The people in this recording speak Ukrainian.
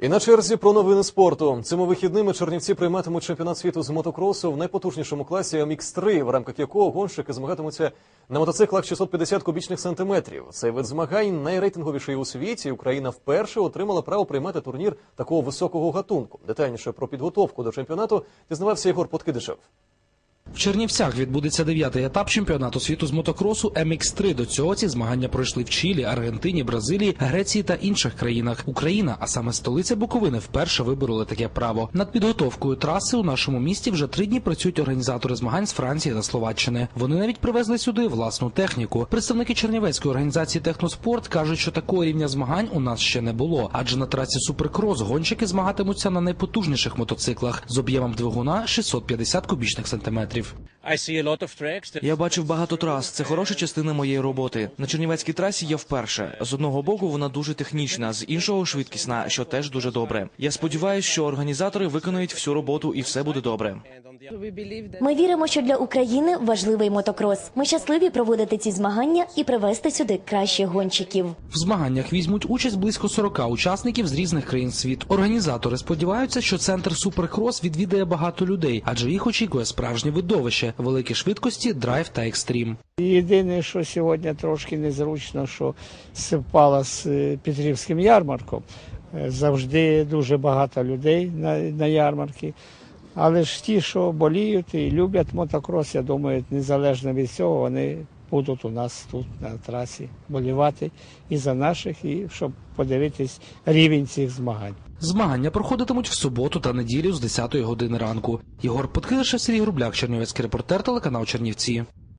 І на черзі про новини спорту. Цими вихідними Чернівці прийматимуть чемпіонат світу з мотокросу в найпотужнішому класі MX3, в рамках якого гонщики змагатимуться на мотоциклах 650 кубічних сантиметрів. Цей вид змагань найрейтинговіший у світі. Україна вперше отримала право приймати турнір такого високого гатунку. Детальніше про підготовку до чемпіонату дізнавався Єгор Подкидишев. Чернівцях відбудеться дев'ятий етап чемпіонату світу з мотокросу MX3. До цього ці змагання пройшли в Чилі, Аргентині, Бразилії, Греції та інших країнах. Україна, а саме столиця Буковини, вперше вибороли таке право. Над підготовкою траси у нашому місті вже три дні працюють організатори змагань з Франції та Словаччини. Вони навіть привезли сюди власну техніку. Представники Чернівецької організації Техноспорт кажуть, що такого рівня змагань у нас ще не було, адже на трасі Суперкрос гонщики змагатимуться на найпотужніших мотоциклах з об'ємом двигуна 650 кубічних сантиметрів. Я бачив багато трас. Це хороша частина моєї роботи. На Чернівецькій трасі я вперше. З одного боку вона дуже технічна, з іншого швидкісна, що теж дуже добре. Я сподіваюся, що організатори виконають всю роботу і все буде добре. Ми віримо, що для України важливий мотокрос. Ми щасливі проводити ці змагання і привезти сюди кращих гонщиків. В змаганнях візьмуть участь близько 40 учасників з різних країн світу. Організатори сподіваються, що центр Суперкрос відвідає багато людей, адже їх очікує справжнє видовище, великі швидкості, драйв та екстрім. Єдине, що сьогодні трошки незручно, що співпало з е, Петрівським ярмарком. Е, Завжди дуже багато людей на, на ярмарки. Але ж ті, що боліють і люблять мотокрос, я думаю, незалежно від цього, вони будуть у нас тут на трасі болівати і за наших, і щоб подивитись рівень цих змагань. Змагання проходитимуть в суботу та неділю з 10 години ранку. Єгор Подкидиша, Сергій Грубляк, Чернівецький репортер, телеканал Чернівці.